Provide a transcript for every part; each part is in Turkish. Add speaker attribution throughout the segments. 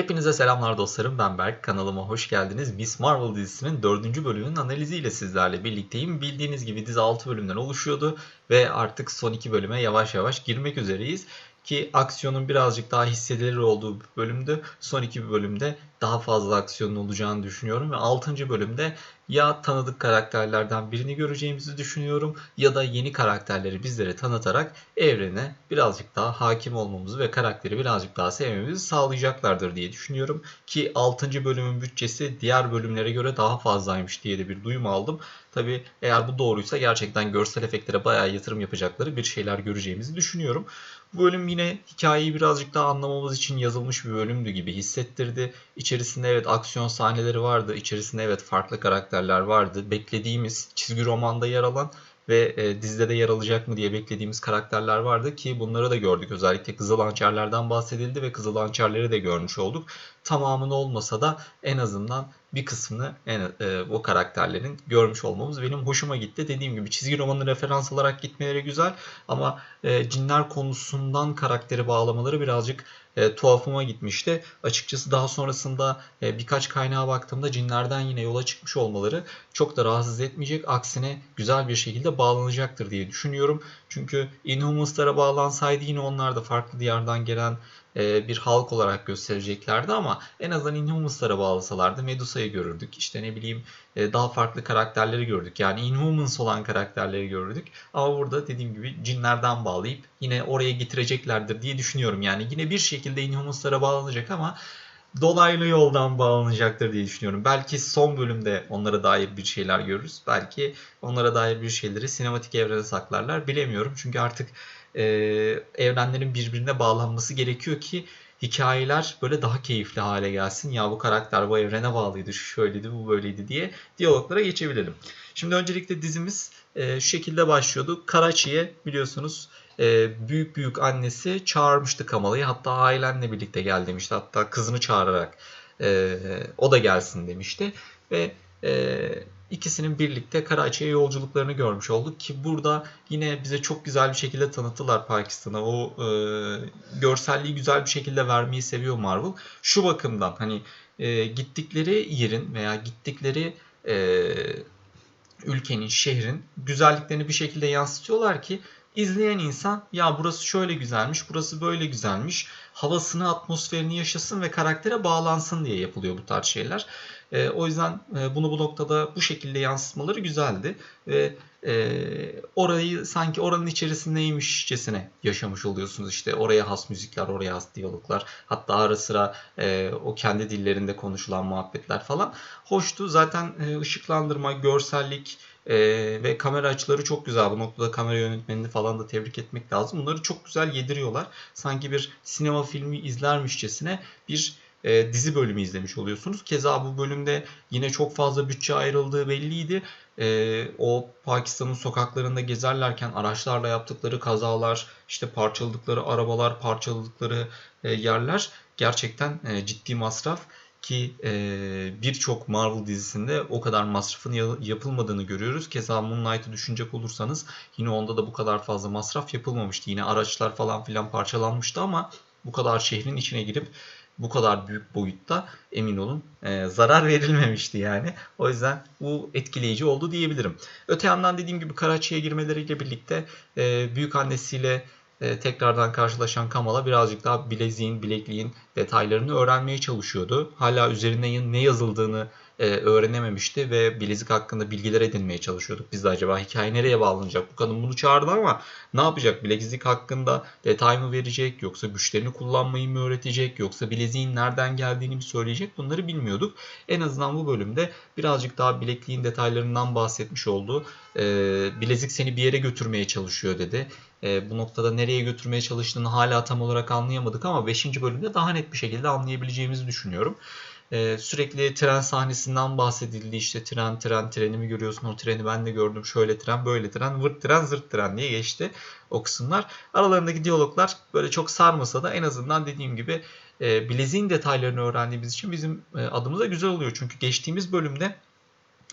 Speaker 1: Hepinize selamlar dostlarım ben Berk kanalıma hoş geldiniz. Miss Marvel dizisinin 4. bölümünün analiziyle sizlerle birlikteyim. Bildiğiniz gibi dizi 6 bölümden oluşuyordu ve artık son 2 bölüme yavaş yavaş girmek üzereyiz. Ki aksiyonun birazcık daha hissedilir olduğu bir bölümdü. Son 2 bölümde daha fazla aksiyonun olacağını düşünüyorum ve 6. bölümde ya tanıdık karakterlerden birini göreceğimizi düşünüyorum ya da yeni karakterleri bizlere tanıtarak evrene birazcık daha hakim olmamızı ve karakteri birazcık daha sevmemizi sağlayacaklardır diye düşünüyorum. Ki 6. bölümün bütçesi diğer bölümlere göre daha fazlaymış diye de bir duyum aldım. Tabi eğer bu doğruysa gerçekten görsel efektlere bayağı yatırım yapacakları bir şeyler göreceğimizi düşünüyorum. Bu bölüm yine hikayeyi birazcık daha anlamamız için yazılmış bir bölümdü gibi hissettirdi. İçerisinde evet aksiyon sahneleri vardı. İçerisinde evet farklı karakterler vardı. Beklediğimiz çizgi romanda yer alan ve e, dizide de yer alacak mı diye beklediğimiz karakterler vardı ki bunları da gördük. Özellikle Kızıl Hançerlerden bahsedildi ve Kızıl Hançerleri de görmüş olduk. Tamamını olmasa da en azından bir kısmını en, e, o karakterlerin görmüş olmamız benim hoşuma gitti. Dediğim gibi çizgi romanı referans alarak gitmeleri güzel ama e, cinler konusundan karakteri bağlamaları birazcık e, tuhafıma gitmişti. Açıkçası daha sonrasında e, birkaç kaynağa baktığımda cinlerden yine yola çıkmış olmaları çok da rahatsız etmeyecek. Aksine güzel bir şekilde bağlanacaktır diye düşünüyorum. Çünkü Inhumans'lara bağlansaydı yine onlar da farklı diyardan gelen bir halk olarak göstereceklerdi ama en azından Inhumans'lara bağlasalardı Medusa'yı görürdük. İşte ne bileyim e, daha farklı karakterleri gördük. Yani Inhumans olan karakterleri gördük. Ama burada dediğim gibi cinlerden bağlayıp yine oraya getireceklerdir diye düşünüyorum. Yani yine bir şekilde Inhumans'lara bağlanacak ama dolaylı yoldan bağlanacaktır diye düşünüyorum. Belki son bölümde onlara dair bir şeyler görürüz. Belki onlara dair bir şeyleri sinematik evrene saklarlar. Bilemiyorum. Çünkü artık e, evrenlerin birbirine bağlanması gerekiyor ki hikayeler böyle daha keyifli hale gelsin. Ya bu karakter bu evrene bağlıydı, şu şöyleydi, bu böyleydi diye diyaloglara geçebilelim. Şimdi öncelikle dizimiz e, şu şekilde başlıyordu. Karachi'ye biliyorsunuz e, büyük büyük annesi çağırmıştı Kamala'yı. Hatta ailenle birlikte gel demişti. Hatta kızını çağırarak e, o da gelsin demişti. Ve e, ikisinin birlikte Karachi'ye yolculuklarını görmüş olduk ki burada yine bize çok güzel bir şekilde tanıttılar Pakistan'a. O e, görselliği güzel bir şekilde vermeyi seviyor Marvel. Şu bakımdan hani e, gittikleri yerin veya gittikleri e, ülkenin, şehrin güzelliklerini bir şekilde yansıtıyorlar ki izleyen insan ya burası şöyle güzelmiş, burası böyle güzelmiş, havasını, atmosferini yaşasın ve karaktere bağlansın diye yapılıyor bu tarz şeyler. E, o yüzden e, bunu bu noktada bu şekilde yansıtmaları güzeldi ve e, orayı sanki oranın içerisindeymişçesine yaşamış oluyorsunuz. İşte oraya has müzikler, oraya has diyaloglar, hatta ara sıra e, o kendi dillerinde konuşulan muhabbetler falan hoştu. Zaten e, ışıklandırma, görsellik, ee, ve kamera açıları çok güzel. Bu noktada kamera yönetmenini falan da tebrik etmek lazım. Bunları çok güzel yediriyorlar. Sanki bir sinema filmi izlermişçesine bir e, dizi bölümü izlemiş oluyorsunuz. Keza bu bölümde yine çok fazla bütçe ayrıldığı belliydi. E, o Pakistan'ın sokaklarında gezerlerken araçlarla yaptıkları kazalar, işte parçaladıkları arabalar, parçaladıkları e, yerler gerçekten e, ciddi masraf ki e, birçok Marvel dizisinde o kadar masrafın ya- yapılmadığını görüyoruz. Keza Moon Knight'ı düşünecek olursanız yine onda da bu kadar fazla masraf yapılmamıştı. Yine araçlar falan filan parçalanmıştı ama bu kadar şehrin içine girip bu kadar büyük boyutta emin olun e, zarar verilmemişti yani. O yüzden bu etkileyici oldu diyebilirim. Öte yandan dediğim gibi Karachi'ye girmeleriyle birlikte e, büyük annesiyle e, tekrardan karşılaşan Kamala birazcık daha bileziğin, bilekliğin detaylarını öğrenmeye çalışıyordu. Hala üzerine ne yazıldığını e, öğrenememişti ve bilezik hakkında bilgiler edinmeye çalışıyorduk. Biz de acaba hikaye nereye bağlanacak? Bu kadın bunu çağırdı ama ne yapacak? Bilezik hakkında detay mı verecek? Yoksa güçlerini kullanmayı mı öğretecek? Yoksa bileziğin nereden geldiğini mi söyleyecek? Bunları bilmiyorduk. En azından bu bölümde birazcık daha bilekliğin detaylarından bahsetmiş oldu. E, bilezik seni bir yere götürmeye çalışıyor dedi. E, bu noktada nereye götürmeye çalıştığını hala tam olarak anlayamadık ama 5. bölümde daha net bir şekilde anlayabileceğimizi düşünüyorum. E, sürekli tren sahnesinden bahsedildi. İşte tren, tren, trenimi görüyorsun. O treni ben de gördüm. Şöyle tren, böyle tren, vırt tren, zırt tren diye geçti o kısımlar. Aralarındaki diyaloglar böyle çok sarmasa da en azından dediğim gibi e, bileziğin detaylarını öğrendiğimiz için bizim e, adımıza güzel oluyor. Çünkü geçtiğimiz bölümde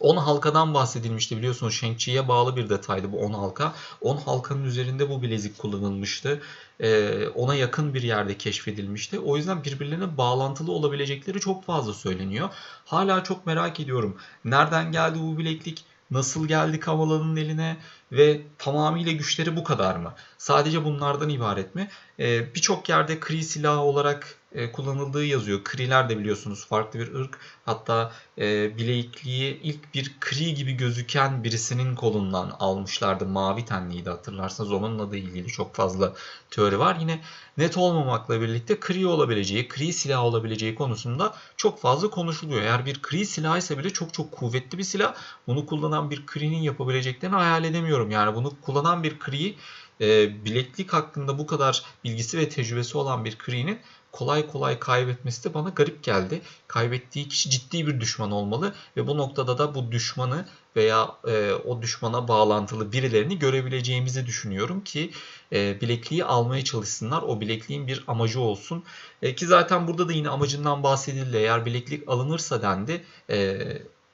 Speaker 1: 10 halkadan bahsedilmişti biliyorsunuz Shang-Chi'ye bağlı bir detaydı bu 10 halka. 10 halkanın üzerinde bu bilezik kullanılmıştı. Ee, ona yakın bir yerde keşfedilmişti. O yüzden birbirlerine bağlantılı olabilecekleri çok fazla söyleniyor. Hala çok merak ediyorum. Nereden geldi bu bileklik? Nasıl geldi Kamala'nın eline? Ve tamamıyla güçleri bu kadar mı? Sadece bunlardan ibaret mi? Ee, Birçok yerde Kree silahı olarak e, kullanıldığı yazıyor. Kree'ler de biliyorsunuz farklı bir ırk. Hatta e, bilekliği ilk bir Kree gibi gözüken birisinin kolundan almışlardı. Mavi tenliydi hatırlarsanız. Onunla da ilgili çok fazla teori var. Yine net olmamakla birlikte Kree olabileceği, Kree silahı olabileceği konusunda çok fazla konuşuluyor. Eğer bir Kree silahı ise bile çok çok kuvvetli bir silah. Bunu kullanan bir Kree'nin yapabileceklerini hayal edemiyorum. Yani bunu kullanan bir Kree e, bileklik hakkında bu kadar bilgisi ve tecrübesi olan bir Kree'nin kolay kolay kaybetmesi de bana garip geldi. Kaybettiği kişi ciddi bir düşman olmalı ve bu noktada da bu düşmanı veya e, o düşmana bağlantılı birilerini görebileceğimizi düşünüyorum ki e, bilekliği almaya çalışsınlar. O bilekliğin bir amacı olsun. E, ki zaten burada da yine amacından bahsedildi. Eğer bileklik alınırsa dendi e,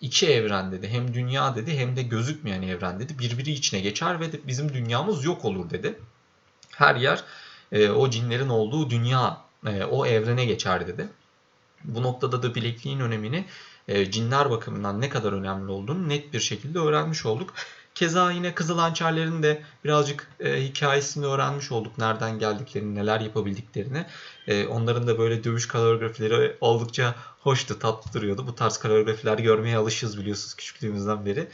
Speaker 1: iki evren dedi. Hem dünya dedi hem de gözükmeyen evren dedi. Birbiri içine geçer ve bizim dünyamız yok olur dedi. Her yer e, o cinlerin olduğu dünya e, o evrene geçer dedi. Bu noktada da bilekliğin önemini e, cinler bakımından ne kadar önemli olduğunu net bir şekilde öğrenmiş olduk. Keza yine Kızıl Hançerlerin de birazcık e, hikayesini öğrenmiş olduk. Nereden geldiklerini, neler yapabildiklerini. E, onların da böyle dövüş koreografileri oldukça hoştu, tatlı duruyordu. Bu tarz koreografiler görmeye alışız biliyorsunuz küçüklüğümüzden beri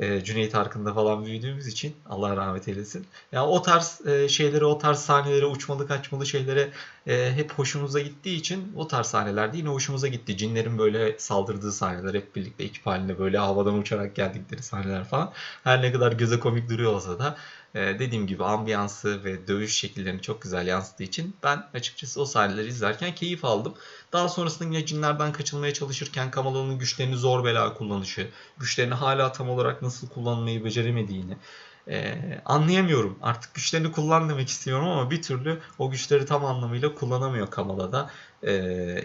Speaker 1: e, Cüneyt Arkın'da falan büyüdüğümüz için Allah rahmet eylesin. Yani o tarz e, şeylere, o tarz sahnelere, uçmalı kaçmalı şeylere e, hep hoşumuza gittiği için o tarz sahnelerde yine hoşumuza gitti. Cinlerin böyle saldırdığı sahneler hep birlikte ekip halinde böyle havadan uçarak geldikleri sahneler falan. Her ne kadar göze komik duruyor olsa da dediğim gibi ambiyansı ve dövüş şekillerini çok güzel yansıttığı için ben açıkçası o sahneleri izlerken keyif aldım. Daha sonrasında yine cinlerden kaçılmaya çalışırken Kamala'nın güçlerini zor bela kullanışı, güçlerini hala tam olarak nasıl kullanmayı beceremediğini, ee, anlayamıyorum. Artık güçlerini kullan demek istiyorum ama bir türlü o güçleri tam anlamıyla kullanamıyor Kamala'da. Ee,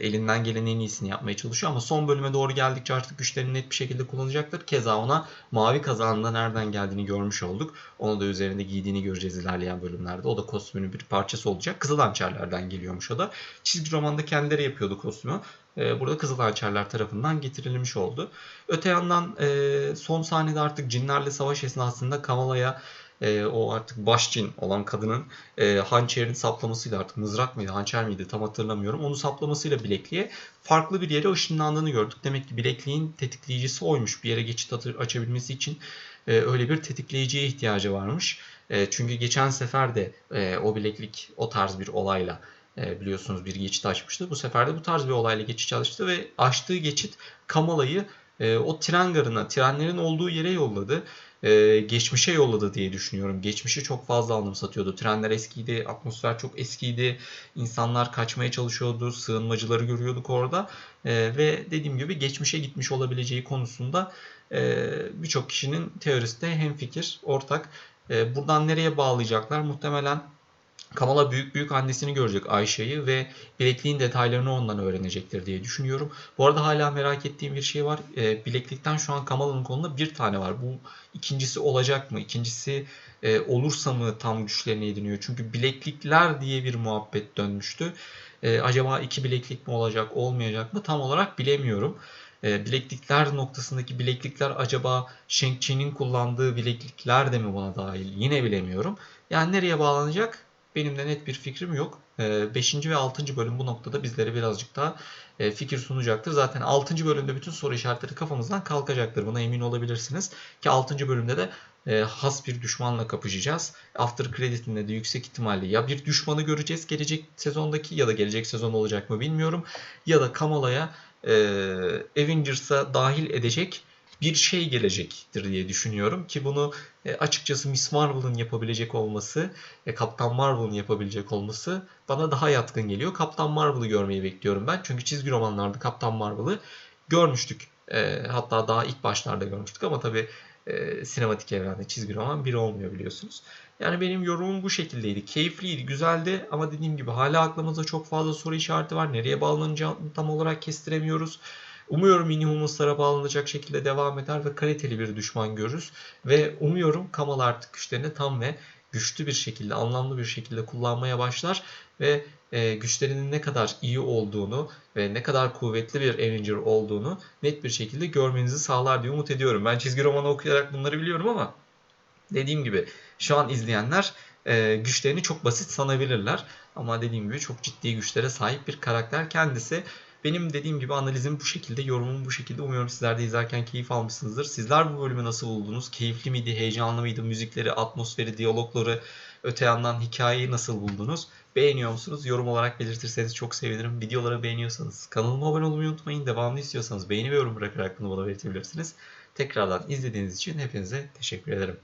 Speaker 1: elinden gelen en iyisini yapmaya çalışıyor ama son bölüme doğru geldikçe artık güçlerini net bir şekilde kullanacaktır. Keza ona mavi kazanında nereden geldiğini görmüş olduk. Onu da üzerinde giydiğini göreceğiz ilerleyen bölümlerde. O da kostümünün bir parçası olacak. Kızıl Hançerlerden geliyormuş o da. Çizgi romanda kendileri yapıyordu kostümü. Ee, burada Kızıl Hançerler tarafından getirilmiş oldu. Öte yandan e, son sahnede artık cinlerle savaş esnasında Kamala'ya e, o artık baş cin olan kadının e, hançerini saplamasıyla artık mızrak mıydı hançer miydi tam hatırlamıyorum. Onu saplamasıyla bilekliğe farklı bir yere ışınlandığını gördük. Demek ki bilekliğin tetikleyicisi oymuş. Bir yere geçit açabilmesi için e, öyle bir tetikleyiciye ihtiyacı varmış. E, çünkü geçen sefer de e, o bileklik o tarz bir olayla e, biliyorsunuz bir geçit açmıştı. Bu sefer de bu tarz bir olayla geçiş açtı ve açtığı geçit Kamala'yı e, o tren garına, trenlerin olduğu yere yolladı. E, geçmişe yolladı diye düşünüyorum. Geçmişi çok fazla anımsatıyordu. Trenler eskiydi, atmosfer çok eskiydi. İnsanlar kaçmaya çalışıyordu, sığınmacıları görüyorduk orada. ve dediğim gibi geçmişe gitmiş olabileceği konusunda birçok kişinin teorisi de hemfikir, ortak. buradan nereye bağlayacaklar? Muhtemelen Kamala büyük büyük annesini görecek Ayşe'yi ve bilekliğin detaylarını ondan öğrenecektir diye düşünüyorum. Bu arada hala merak ettiğim bir şey var. E, bileklikten şu an Kamala'nın kolunda bir tane var. Bu ikincisi olacak mı? İkincisi e, olursa mı tam güçlerini ediniyor? Çünkü bileklikler diye bir muhabbet dönmüştü. E, acaba iki bileklik mi olacak, olmayacak mı? Tam olarak bilemiyorum. E, bileklikler noktasındaki bileklikler acaba Shang-Chi'nin kullandığı bileklikler de mi buna dahil? Yine bilemiyorum. Yani nereye bağlanacak? Benim de net bir fikrim yok. 5. Ee, ve 6. bölüm bu noktada bizlere birazcık daha e, fikir sunacaktır. Zaten 6. bölümde bütün soru işaretleri kafamızdan kalkacaktır. Buna emin olabilirsiniz. Ki 6. bölümde de e, has bir düşmanla kapışacağız. After Credit'inde de yüksek ihtimalle ya bir düşmanı göreceğiz gelecek sezondaki ya da gelecek sezon olacak mı bilmiyorum. Ya da Kamala'ya e, Avengers'a dahil edecek bir şey gelecektir diye düşünüyorum ki bunu e, açıkçası Miss Marvel'ın yapabilecek olması, e, Kaptan Marvel'ın yapabilecek olması bana daha yatkın geliyor. Kaptan Marvel'ı görmeyi bekliyorum ben. Çünkü çizgi romanlarda Kaptan Marvel'ı görmüştük. E, hatta daha ilk başlarda görmüştük ama tabii sinematik evrende çizgi roman bir olmuyor biliyorsunuz. Yani benim yorumum bu şekildeydi. Keyifliydi, güzeldi ama dediğim gibi hala aklımızda çok fazla soru işareti var. Nereye bağlanacağını tam olarak kestiremiyoruz. Umuyorum Inhumans'lara bağlanacak şekilde devam eder ve kaliteli bir düşman görürüz. Ve umuyorum Kamal artık güçlerini tam ve güçlü bir şekilde, anlamlı bir şekilde kullanmaya başlar ve e, güçlerinin ne kadar iyi olduğunu ve ne kadar kuvvetli bir Avenger olduğunu net bir şekilde görmenizi sağlar diye umut ediyorum. Ben çizgi romanı okuyarak bunları biliyorum ama dediğim gibi şu an izleyenler e, güçlerini çok basit sanabilirler. Ama dediğim gibi çok ciddi güçlere sahip bir karakter kendisi. Benim dediğim gibi analizim bu şekilde, yorumum bu şekilde. Umuyorum sizler de izlerken keyif almışsınızdır. Sizler bu bölümü nasıl buldunuz? Keyifli miydi, heyecanlı mıydı? Müzikleri, atmosferi, diyalogları, öte yandan hikayeyi nasıl buldunuz? Beğeniyor musunuz? Yorum olarak belirtirseniz çok sevinirim. Videoları beğeniyorsanız kanalıma abone olmayı unutmayın. Devamlı istiyorsanız beğeni ve yorum bırakarak bunu bana belirtebilirsiniz. Tekrardan izlediğiniz için hepinize teşekkür ederim.